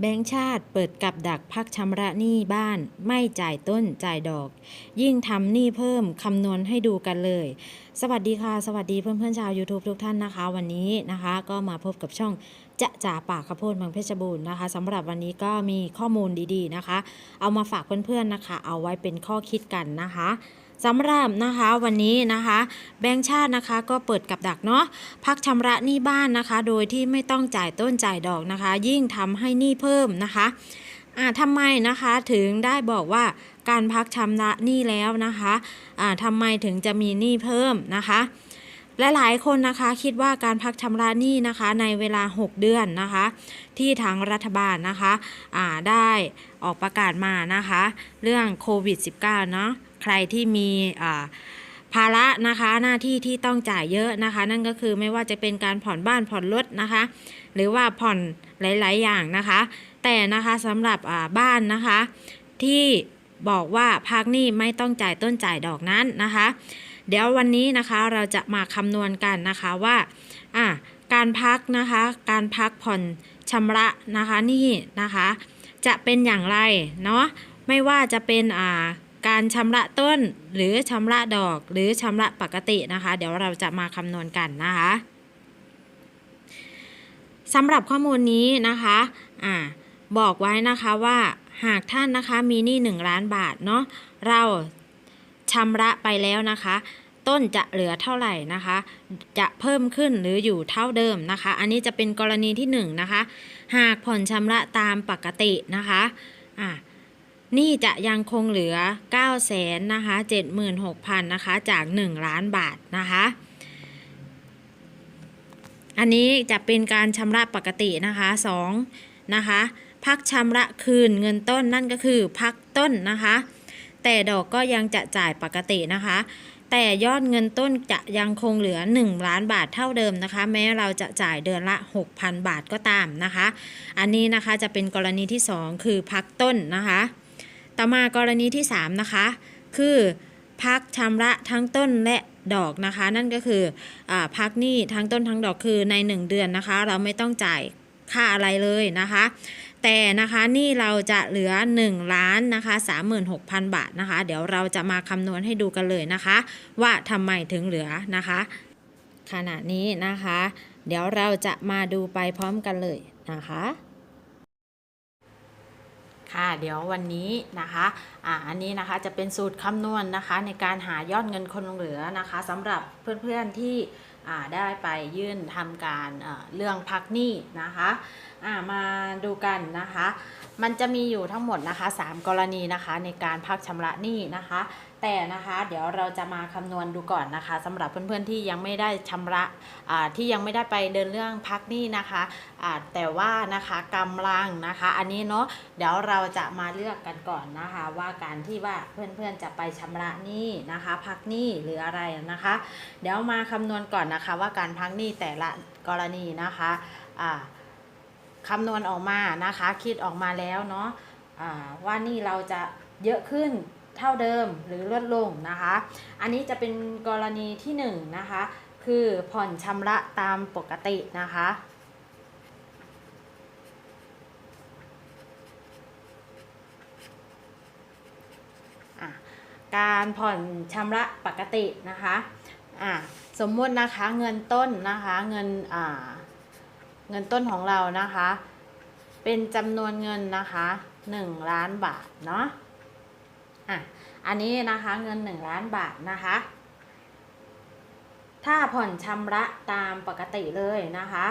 แบงก์ชาติเปิดกับดักพักชำระหนี้บ้าน ไม่จ่ายต้นจ่ายดอก ยิ่งทำหนี้เพิ่มคำนวณให้ดูกันเลย สวัสดีค่ะ สวัสดีเพื่อนๆชาว YouTube ทุกท่านนะคะ วันนี้นะคะ ก็มาพบกับช่องจะจ่าปากข้าวโพดเมืองเพชรบูรณ์นะคะสำหรับวันนี้ก็มีข้อมูลดีๆนะคะ เอามาฝากเพื่อนๆนะคะ เอาไว้เป็นข้อคิดกันนะคะ สำหรับนะคะวันนี้นะคะ แบงก์ชาตินะคะก็เปิดกับดักเนาะพักชำระหนี้บ้านนะคะ โดยที่ไม่ต้องจ่ายต้นจ่ายดอกนะคะ ยิ่งทำให้หนี้เพิ่มนะคะอ่าทำไมนะคะถึงได้บอกว่าการพักชำระหนี้แล้วนะคะอ่าทำไมถึงจะมีหนี้เพิ่มนะคะและหลายคนนะคะคิดว่าการพักชำระหนี้นะคะในเวลา 6 เดือนนะคะ ที่ทางรัฐบาลนะคะอ่าได้ออกประกาศมานะคะ เรื่องโควิด -19 เนาะ ใครที่มีภาระนะคะหน้าที่ที่ต้องจ่ายเยอะนะคะ นั่นก็คือไม่ว่าจะเป็นการผ่อนบ้านผ่อนรถนะคะ หรือว่าผ่อนหลาย ๆ อย่างนะคะ แต่นะคะสำหรับบ้านนะคะ ที่บอกว่าพักหนี้ไม่ต้องจ่ายต้นจ่ายดอกนั้นนะคะ เดี๋ยววันนี้นะคะเราจะมาคำนวณกันนะคะว่าอ่าการพักนะคะการพักผ่อนชำระนะคะนี่นะคะ จะเป็นอย่างไรเนาะไม่ว่าจะเป็นอ่า การชำระต้นหรือชำระดอกหรือชำระปกตินะคะ เดี๋ยวเราจะมาคำนวณกันนะคะสำหรับข้อมูลนี้นะคะอ่าบอกไว้นะคะว่าหากท่านนะคะมีหนี้1ล้านบาทเนาะเราชำระไปแล้วนะคะ ต้นจะเหลือเท่าไหร่นะคะ จะเพิ่มขึ้นหรืออยู่เท่าเดิมนะคะ อันนี้จะเป็นกรณีที่1นงนะคะ หากผ่อนชำระตามปกตินะคะอ่า นี่จะยังคงเหลือ 9 0 0แสนนะคะ76,000นะคะจาก 1 ล้านบาทนะคะ อันนี้จะเป็นการชำระปกตินะคะ2นะคะพักชำระคืนเงินต้นนั่นก็คือพักต้นนะคะ แต่ดอกก็ยังจะจ่ายปกตินะคะ แต่ยอดเงินต้นจะยังคงเหลือ 1 ล้านบาทเท่าเดิมนะคะ แม้เราจะจ่ายเดือนละ 6,000 บาทก็ตามนะคะ อันนี้นะคะจะเป็นกรณีที่ 2 คือพักต้นนะคะ ต่อมากรณีที่ 3 นะคะ คือพักชำระทั้งต้นและดอกนะคะ นั่นก็คืออพักหนี้ทั้งต้นทั้งดอกคือใน 1 เดือนนะคะ เราไม่ต้องจ่ายค่าอะไรเลยนะคะ แต่นะคะนี่เราจะเหลือ1ล้านนะคะ36,000 บาทนะคะ เดี๋ยวเราจะมาคำนวณให้ดูกันเลยนะคะ ว่าทำไมถึงเหลือนะคะ ขณะนี้นะคะ เดี๋ยวเราจะมาดูไปพร้อมกันเลยนะคะ ค่ะ เดี๋ยววันนี้นะคะอ่าอันนี้นะคะจะเป็นสูตรคำนวณนะคะ ในการหายอดเงินคนเหลือนะคะสำหรับเพื่อนๆที่อ่าได้ไปยื่นทำการเรื่องพักหนี้นะคะอ่ามาดูกันนะคะ มันจะมีอยู่ทั้งหมดนะคะ 3 กรณีนะคะในการพักชำระหนี้นะคะ แต่นะคะเดี๋ยวเราจะมาคำนวณดูก่อนนะคะสำหรับเพื่อนๆที่ยังไม่ได้ชำระที่ยังไม่ได้ไปเดินเรื่องพักหนี้นะคะแต่ว่านะคะกำลังนะคะ อันนี้เนาะเดี๋ยวเราจะมาเลือกกันก่อนนะคะ ว่าการที่ว่าเพื่อนๆจะไปชำระหนี้นะคะพักหนี้หรืออะไรนะคะ เดี๋ยวมาคำนวณก่อนนะคะว่าการพักหนี้แต่ละกรณีนะคะคำนวณออกมานะคะ คิดออกมาแล้วเนาะว่านี่เราจะเยอะขึ้น เท่าเดิมหรือลดลงนะคะ อันนี้จะเป็นกรณีที่หนึ่งนะคะ คือผ่อนชำระตามปกตินะคะการผ่อนชำระปกตินะคะอะสมมุตินะคะเงินต้นนะคะเงินอ่าเงินต้นของเรานะคะ เป็นจำนวนเงินนะคะ 1 ล้านบาทเนาะ อะอันนี้นะคะเงิน1ล้านบาทนะคะ ถ้าผ่อนชำระตามปกติเลยนะคะ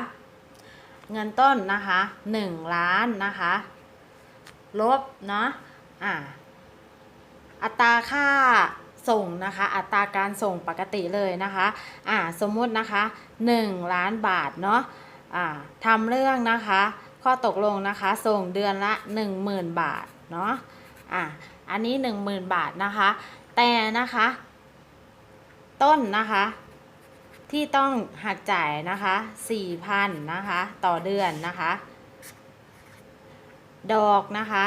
เงินต้นนะคะ1ล้านนะคะ ลบเนาะอะอัตราค่าส่งนะคะ อัตราการส่งปกติเลยนะคะอ่าสมมุตินะคะ 1 ล้านบาทเนาะอ่าทำเรื่องนะคะ ข้อตกลงนะคะ ส่งเดือนละ 10,000 บาทเนาะอ่า อันนี้ 10,000 บาทนะคะ แต่นะคะ ต้นนะคะ ที่ต้องหักจ่ายนะคะ4,000นะคะ ต่อเดือนนะคะ ดอกนะคะ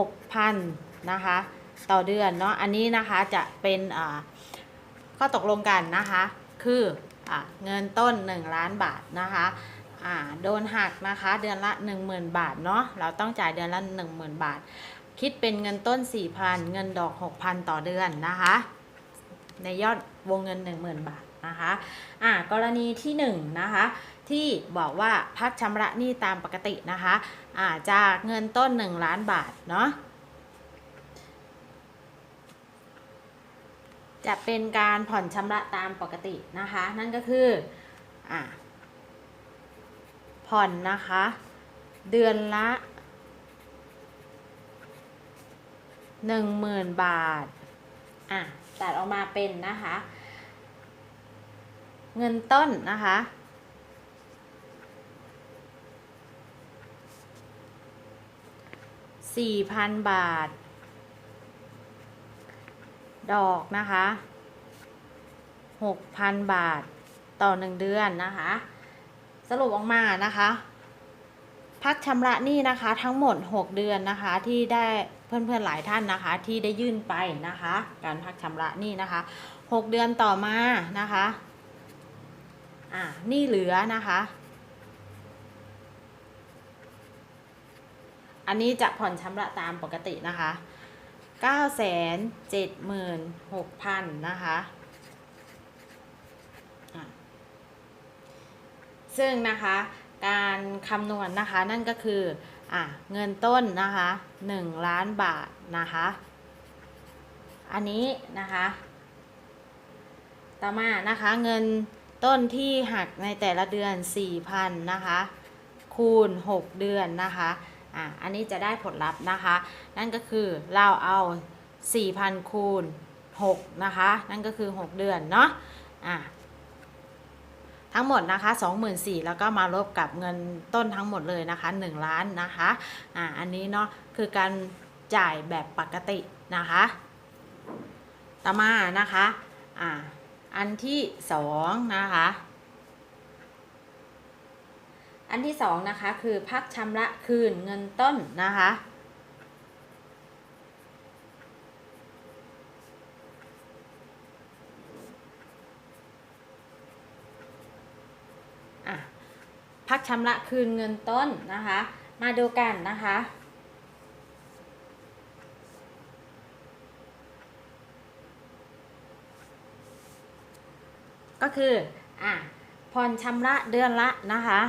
6,000นะคะ ต่อเดือนเนาะอันนี้นะคะจะเป็นข้อตกลงกันนะคะ คืออเงินต้น 1 ล้านบาทนะคะโดนหักนะคะเดือนละ 10,000 บาทเนาะเราต้องจ่ายเดือนละ 10,000 บาท คิดเป็นเงินต้น 4,000 เงินดอก 6,000 ต่อเดือนนะคะ ในยอดวงเงิน 10,000 บาทนะคะอ่ากรณีที่1นะคะที่บอกว่าพักชำระหนี้ตามปกตินะคะอ่าจากเงินต้น 1 ล้านบาทเนาะจะเป็นการผ่อนชำระตามปกตินะคะ นั่นก็คืออ่าผ่อนนะคะ เดือนละ หนึ่งหมื่นบาท อะ ตัดออกมาเป็นนะคะ เงินต้นนะคะสี่พันบาท ดอกนะคะหกพันบาทต่อหนึ่งเดือนนะคะ สรุปออกมานะคะ พักชำระหนี้นะคะทั้งหมด6เดือนนะคะที่ได้ เพื่อนๆหลายท่านนะคะ ที่ได้ยื่นไปนะคะ การพักชำระหนี้นะคะ6เดือนต่อมานะคะอ่าหนี้เหลือนะคะ อันนี้จะผ่อนชำระตามปกตินะคะ9 7 6 0 0 0นะคะอะซึ่งนะคะการคำนวณนะคะนั่นก็คือ อะเงินต้นนะคะ1ล้านบาทนะคะ อันนี้นะคะ ต่อมานะคะเงินต้นที่หักในแต่ละเดือน 4,000นะคะ คูณ 6 เดือนนะคะอะอันนี้จะได้ผลลัพธ์นะคะ นั่นก็คือเราเอา 4,000 คูณ 6 นะคะ นั่นก็คือ 6 เดือนเนาะอะ ทั้งหมดนะคะ24,000แล้วก็มาลบกับเงินต้นทั้งหมดเลยนะคะ1ล้านนะคะอะอันนี้เนาะคือการจ่ายแบบปกตินะคะ ต่อมานะคะอะอันที่สองนะคะอันที่สองนะคะคือพักชำระคืนเงินต้นนะคะ อะพักชำระคืนเงินต้นนะคะ มาดูกันนะคะก็คืออะผ่อนชำระเดือนละนะคะ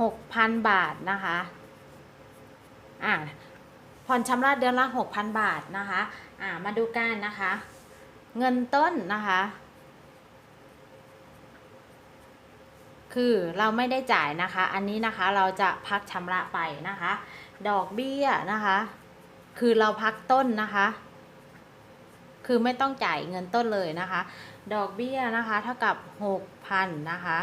หกพันบาทนะคะ อะ ผ่อนชำระเดือนละหกพันบาทนะคะอะมาดูกันนะคะ เงินต้นนะคะ คือเราไม่ได้จ่ายนะคะ อันนี้นะคะเราจะพักชำระไปนะคะ ดอกเบี้ยนะคะ คือเราพักต้นนะคะ คือไม่ต้องจ่ายเงินต้นเลยนะคะ ดอกเบี้ยนะคะ เท่ากับหกพันนะคะ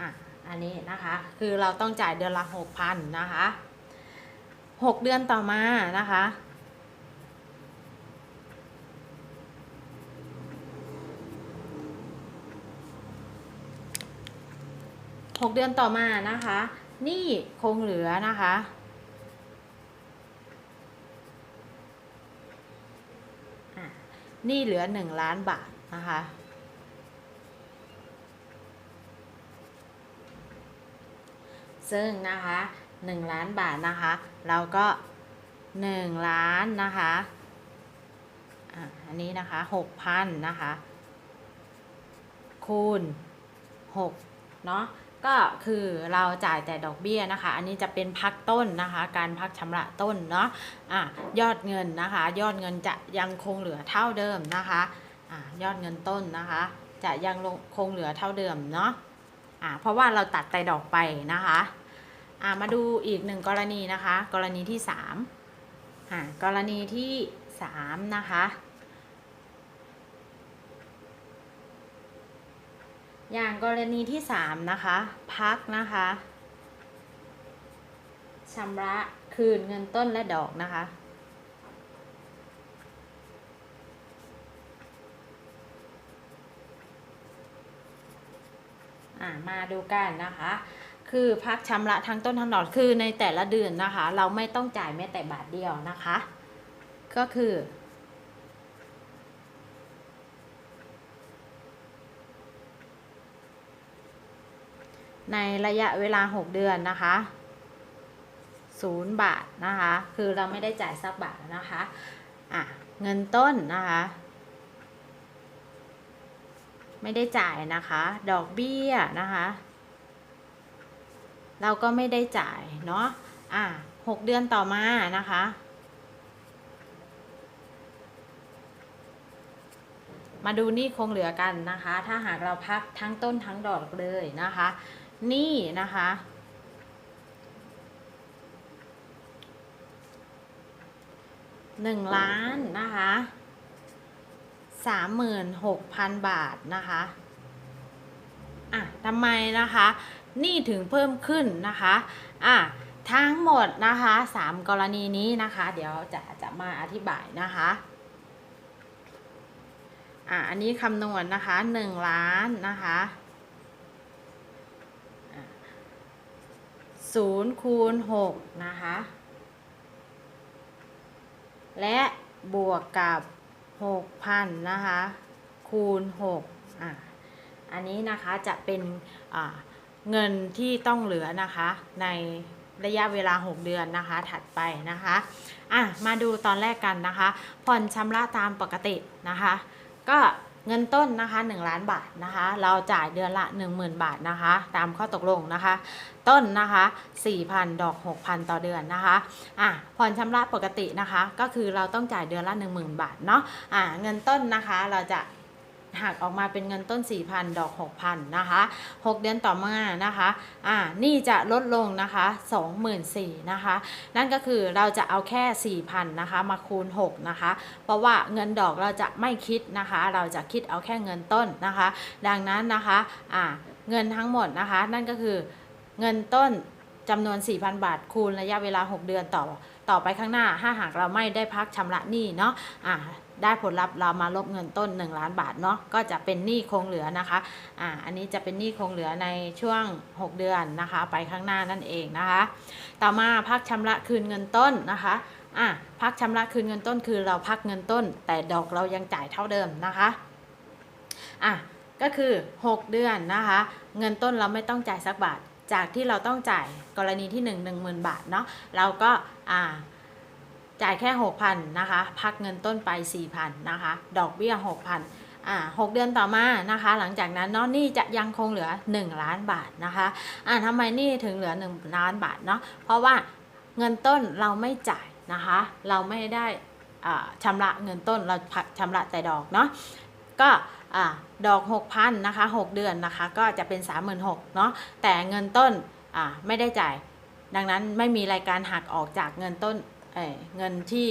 อะอันนี้นะคะ คือเราต้องจ่ายเดือนละหกพันนะคะ หกเดือนต่อมานะคะ หกเดือนต่อมานะคะ นี่คงเหลือนะคะนี่เหลือหนึ่งล้านบาทนะคะซึ่งนะคะ หนึ่งล้านบาทนะคะ เราก็หนึ่งล้านนะคะอันนี้นะคะหกพันนะคะ คูณหกเนาะก็คือเราจ่ายแต่ดอกเบี้ยนะคะ อันนี้จะเป็นพักต้นนะคะ การพักชำระต้นเนาะอะยอดเงินนะคะ ยอดเงินจะยังคงเหลือเท่าเดิมนะคะอะยอดเงินต้นนะคะ จะยังคงเหลือเท่าเดิมเนาะอะเพราะว่าเราตัดแต่ดอกไปนะคะ มาดูอีกหนึ่งกรณีนะคะ กรณีที่สามอะกรณีที่สามนะคะ อย่างกรณีที่สามนะคะ พักนะคะชำระคืนเงินต้นและดอกนะคะอ่ามาดูกันนะคะ คือพักชำระทั้งต้นทั้งดอกคือในแต่ละเดือนนะคะ เราไม่ต้องจ่ายแม้แต่บาทเดียวนะคะ ก็คือ ในระยะเวลา 6 เดือนนะคะศูนย์บาทนะคะ คือเราไม่ได้จ่ายสักบาทนะคะ อะ เงินต้นนะคะ ไม่ได้จ่ายนะคะ ดอกเบี้ยนะคะ เราก็ไม่ได้จ่ายเนาะอะหกเดือนต่อมานะคะ มาดูหนี้คงเหลือกันนะคะ ถ้าหากเราพักทั้งต้นทั้งดอกเลยนะคะหนี้นะคะหนึ่งล้านนะคะสามหมื่นหกพันบาทนะคะอะทำไมนะคะ หนี้ถึงเพิ่มขึ้นนะคะอะทั้งหมดนะคะสามกรณีนี้นะคะ เดี๋ยวจะจะมาอธิบายนะคะอะอันนี้คำนวณนะคะหนึ่งล้านนะคะศูนย์คูณหกนะคะ และบวกกับหกพันนะคะ คูณหกอะอันนี้นะคะจะเป็นอ่า เงินที่ต้องเหลือนะคะ ในระยะเวลา 6 เดือนนะคะ ถัดไปนะคะอะมาดูตอนแรกกันนะคะ ผ่อนชำระตามปกตินะคะ ก็เงินต้นนะคะ 1 ล้านบาทนะคะ เราจ่ายเดือนละ 10,000 บาทนะคะ ตามข้อตกลงนะคะ ต้นนะคะ 4,000 ดอก 6,000 ต่อเดือนนะคะอะผ่อนชำระปกตินะคะ ก็คือเราต้องจ่ายเดือนละ 10,000 บาทเนาะอะเงินต้นนะคะเราจะ หักออกมาเป็นเงินต้น 4,000 ดอก 6,000 นะคะ 6 เดือนต่อมานะคะอ่านี่จะลดลงนะคะ 24,000นะคะ นั่นก็คือเราจะเอาแค่ 4,000 นะคะ มาคูณ 6 นะคะ เพราะว่าเงินดอกเราจะไม่คิดนะคะ เราจะคิดเอาแค่เงินต้นนะคะ ดังนั้นนะคะอ่าเงินทั้งหมดนะคะ นั่นก็คือเงินต้นจำนวน 4,000 บาทคูณระยะเวลา 6 เดือนต่อ ต่อไปข้างหน้า ถ้าหากเราไม่ได้พักชำระหนี้เนาะอ่าได้ผลลัพธ์เรามาลบเงินต้น 1 ล้านบาทเนาะก็จะเป็นหนี้คงเหลือนะคะอ่าอันนี้จะเป็นหนี้คงเหลือในช่วง 6 เดือนนะคะ ไปข้างหน้านั่นเองนะคะ ต่อมาพักชำระคืนเงินต้นนะคะอะพักชำระคืนเงินต้นคือเราพักเงินต้น แต่ดอกเรายังจ่ายเท่าเดิมนะคะอะก็คือ 6 เดือนนะคะ เงินต้นเราไม่ต้องจ่ายสักบาท จากที่เราต้องจ่ายกรณีที่ 1 1 0,000 บาทเนาะเราก็ อ่าจ่ายแค่ 6,000นะคะ พักเงินต้นไป 4,000นะคะ ดอกเบี้ย 6,000อ่า6เดือนต่อมานะคะ หลังจากนั้นเนาะหนี่จะยังคงเหลือ 1 ล้านบาทนะคะอ่าทำไมหนี่ถึงเหลือ 1 ล้านบาทเนาะ เพราะว่าเงินต้นเราไม่จ่ายนะคะ เราไม่ได้ชำระเงินต้น เราชำระแต่ดอกเนาะ ก็อดอก 6,000นะคะ 6 เดือนนะคะ ก็จะเป็น 36,000เนาะ แต่เงินต้นไม่ได้จ่าย ดังนั้นไม่มีรายการหักออกจากเงินต้นเเงินที่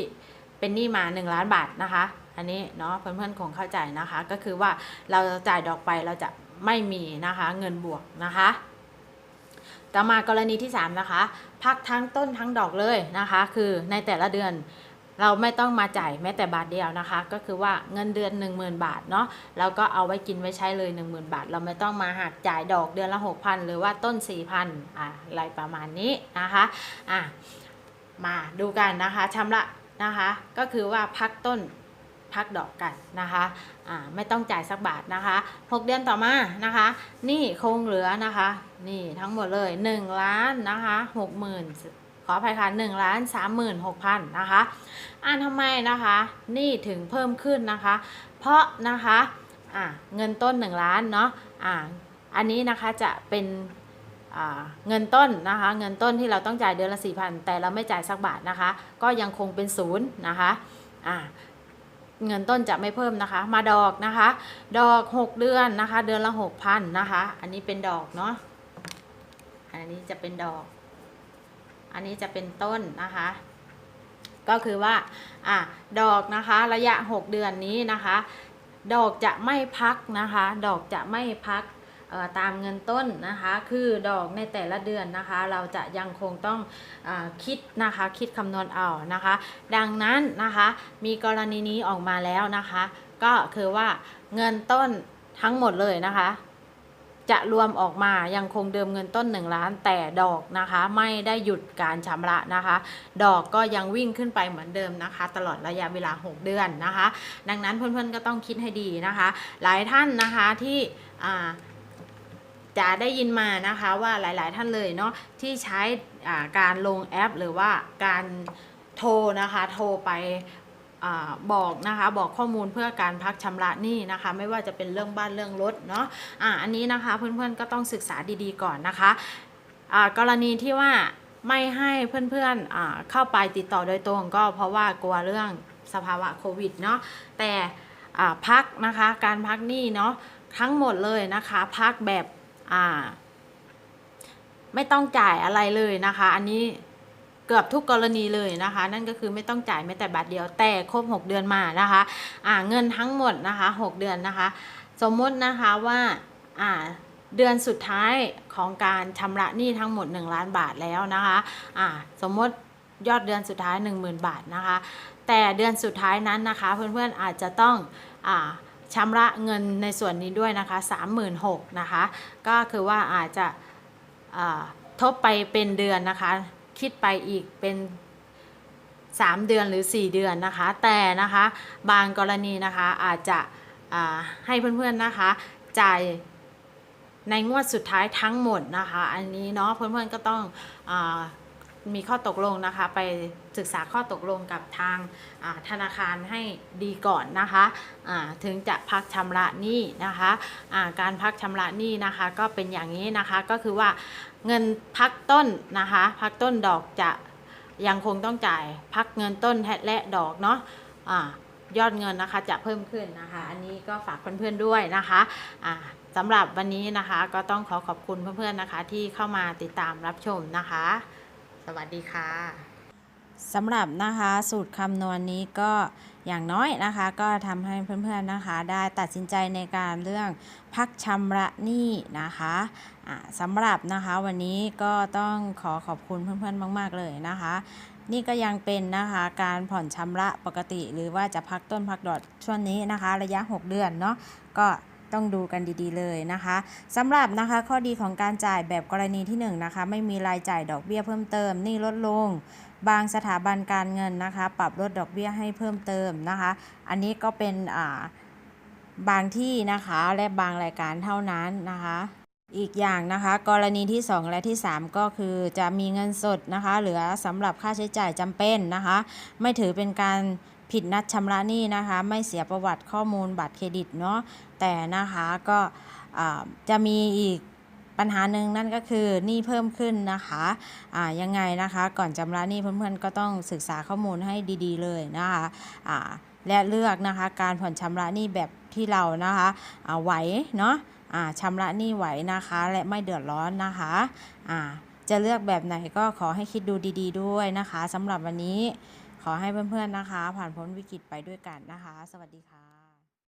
เป็นหนี้มา 1 ล้านบาทนะคะ อันนี้เนาะเพื่อนๆคงเข้าใจนะคะ ก็คือว่าเราจ่ายดอกไปเราจะไม่มีนะคะเงินบวกนะคะต่อมากรณีที่ 3 นะคะ พักทั้งต้นทั้งดอกเลยนะคะ คือในแต่ละเดือน เราไม่ต้องมาจ่ายแม้แต่บาทเดียวนะคะ ก็คือว่าเงินเดือน 10,000 บาทเนาะเราก็เอาไว้กินไว้ใช้เลย 10,000 บาท เราไม่ต้องมาหักจ่ายดอกเดือนละ 6,000 หรือว่าต้น 4,000อะอะไรประมาณนี้นะคะอะมาดูกันนะคะชำระนะคะ ก็คือว่าพักต้นพักดอกกันนะคะอ่าไม่ต้องจ่ายสักบาทนะคะ6เดือนต่อมานะคะ นี่คงเหลือนะคะ นี่ทั้งหมดเลย1ล้านนะคะ60,000 ขออภัยค่ะ1ล้าน36,000นะคะอ่าทำไมนะคะนี่ถึงเพิ่มขึ้นนะคะ เพราะนะคะอ่าเงินต้น 1 ล้านเนาะอ่าอันนี้นะคะจะเป็นเงินต้นนะคะ เงินต้นที่เราต้องจ่ายเดือนละ4,000แต่เราไม่จ่ายสักบาทนะคะ ก็ยังคงเป็นศูนย์นะคะอ่าเงินต้นจะไม่เพิ่มนะคะ มาดอกนะคะ ดอก 6 เดือนนะคะ เดือนละ6,000นะคะ อันนี้เป็นดอกเนาะอันนี้จะเป็นดอก อันนี้จะเป็นต้นนะคะ ก็คือว่าอะดอกนะคะระยะ 6 เดือนนี้นะคะ ดอกจะไม่พักนะคะ ดอกจะไม่พักตามเงินต้นนะคะ คือดอกในแต่ละเดือนนะคะ เราจะยังคงต้องอคิดนะคะ คิดคำนวณเอานะคะ ดังนั้นนะคะ มีกรณีนี้ออกมาแล้วนะคะ ก็คือว่าเงินต้นทั้งหมดเลยนะคะ จะรวมออกมายังคงเดิมเงินต้น 1 ล้าน แต่ดอกนะคะ ไม่ได้หยุดการชำระนะคะ ดอกก็ยังวิ่งขึ้นไปเหมือนเดิมนะคะ ตลอดระยะเวลา 6 เดือนนะคะ ดังนั้นเพื่อนๆก็ต้องคิดให้ดีนะคะ หลายท่านนะคะที่จะได้ยินมานะคะว่าหลายๆ ท่านเลยเนาะที่ใช้การลงแอป หรือว่าการโทรนะคะโทรไป บอกนะคะบอกข้อมูลเพื่อการพักชำระหนี้นะคะ ไม่ว่าจะเป็นเรื่องบ้านเรื่องรถเนาะอ่าอันนี้นะคะเพื่อนๆก็ต้องศึกษาดีๆก่อนนะคะอ่ากรณีที่ว่าไม่ให้เพื่อนๆอ่าเข้าไปติดต่อโดยตรงก็เพราะว่ากลัวเรื่องสภาวะโควิดเนาะแต่อ่าพักนะคะการพักหนี้เนาะทั้งหมดเลยนะคะ พักแบบอ่าไม่ต้องจ่ายอะไรเลยนะคะ อันนี้ กือบทุกกรณีเลยนะคะ นั่นก็คือไม่ต้องจ่ายแม้แต่บาทเดียวแต่ครบ 6 เดือนมานะคะอ่าเงินทั้งหมดนะคะ 6 เดือนนะคะ สมมตินะคะว่าอ่าเดือนสุดท้ายของการชำระหนี้ทั้งหมด 1 ล้านบาทแล้วนะคะอ่าสมมติยอดเดือนสุดท้าย 10,000 บาทนะคะ แต่เดือนสุดท้ายนั้นนะคะ เพื่อนๆอาจจะต้องอ่าชำระเงินในส่วนนี้ด้วยนะคะ 36,000นะคะ ก็คือว่าอาจจะทบไปเป็นเดือนนะคะ คิดไปอีกเป็น 3 เดือนหรือ 4 เดือนนะคะ แต่นะคะบางกรณีนะคะอาจจะให้เพื่อนๆนะคะจ่ายในงวดสุดท้ายทั้งหมดนะคะ อันนี้เนาะเพื่อนๆก็ต้องอ มีข้อตกลงนะคะ ไปศึกษาข้อตกลงกับทางธนาคารให้ดีก่อนนะคะถึงจะพักชำระหนี้นะคะการพักชำระหนี้นะคะก็เป็นอย่างนี้นะคะก็คือว่าเงินพักต้นนะคะพักต้นดอกจะยังคงต้องจ่ายพักเงินต้นและดอกเนาะอ่ายอดเงินนะคะจะเพิ่มขึ้นนะคะ อันนี้ก็ฝากเพื่อนๆด้วยนะคะอ่าสำหรับวันนี้นะคะก็ต้องขอขอบคุณเพื่อนๆนะคะ ที่เข้ามาติดตามรับชมนะคะ สวัสดีค่ะสำหรับนะคะสูตรคำนวณนนี้ก็อย่างน้อยนะคะ ก็ทำให้เพื่อนๆนะคะ ได้ตัดสินใจในการเรื่องพักชำระหนี้นะคะสำหรับนะคะวันนี้ก็ต้องขอขอบคุณเพื่อนๆมาก ๆ เลยนะคะ นี่ก็ยังเป็นนะคะการผ่อนชำระปกติ หรือว่าจะพักต้นพักดอกช่วงนี้นะคะ ระยะ 6 เดือนเนาะก็ ต้องดูกันดีๆเลยนะคะสำหรับนะคะข้อดีของการจ่ายแบบกรณีที่1นงนะคะไม่มีรายจ่ายดอกเบี้ยเพิ่มเติมหนี่ลดลง บางสถาบันการเงินนะคะ ปรับลดดอกเบี้ยให้เพิ่มเติมนะคะ อันนี้ก็เป็นอ่าบางที่นะคะและบางรายการเท่านั้นนะคะ อีกอย่างนะคะ กรณีที่ 2 และที่ 3 ก็คือจะมีเงินสดนะคะ เหลือสำหรับค่าใช้จ่ายจำเป็นนะคะ ไม่ถือเป็นการผิดนัดชำระหนี้นะคะ ไม่เสียประวัติข้อมูลบัตรเครดิตเนาะแต่นะคะก็จะมีอีกปัญหาหนึ่งนั่นก็คือหนี้เพิ่มขึ้นนะคะอ่ายังไงนะคะก่อนชำระหนี้เพื่อนๆก็ต้องศึกษาข้อมูลให้ดีๆ เลยนะคะอ่าและเลือกนะคะการผ่อนชำระหนี้แบบที่เรานะคะอ่าไหวเนาะ ชำระหนี้ไหวนะคะ และไม่เดือดร้อนนะคะอ่าจะเลือกแบบไหนก็ขอให้คิดดูดี ๆ ด้วยนะคะสำหรับวันนี้ขอให้เพื่อนๆนะคะ ผ่านพ้นวิกฤตไปด้วยกันนะคะ สวัสดีค่ะ